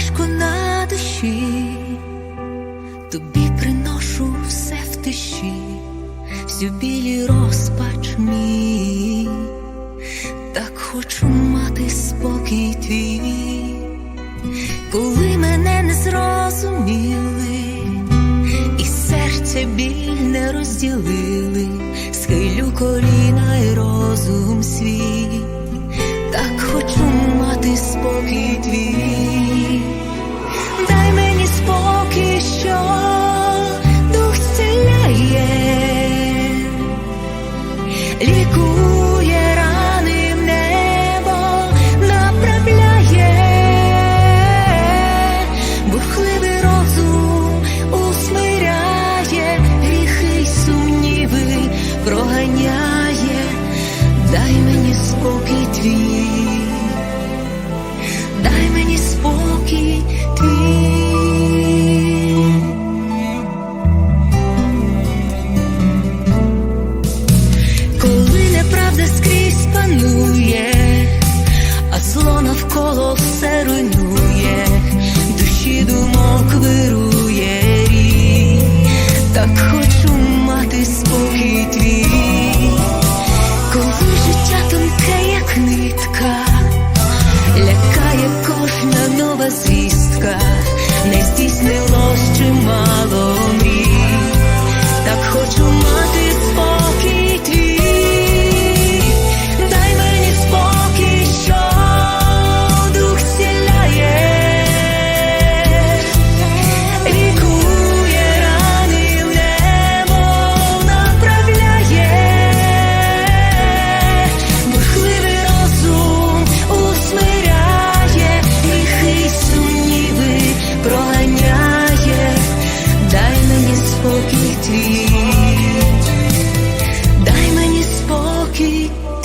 важко на душі, тобі приношу все в тиші, всю білі розпач мій, так хочу мати спокій твій, коли мене не зрозуміли, і серце біль не розділили, схилю колін. Мені спокій твій,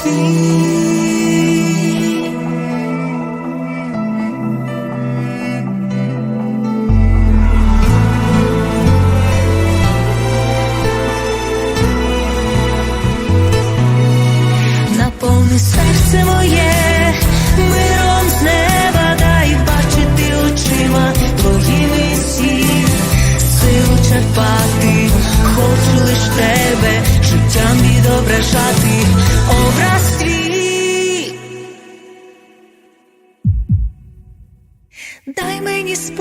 Наповни серце моє, миром з неба дай бачити очима твоїми всі, силу черпати, хочу лиш тебе, життям відображати образ твій. Дай мені спокій.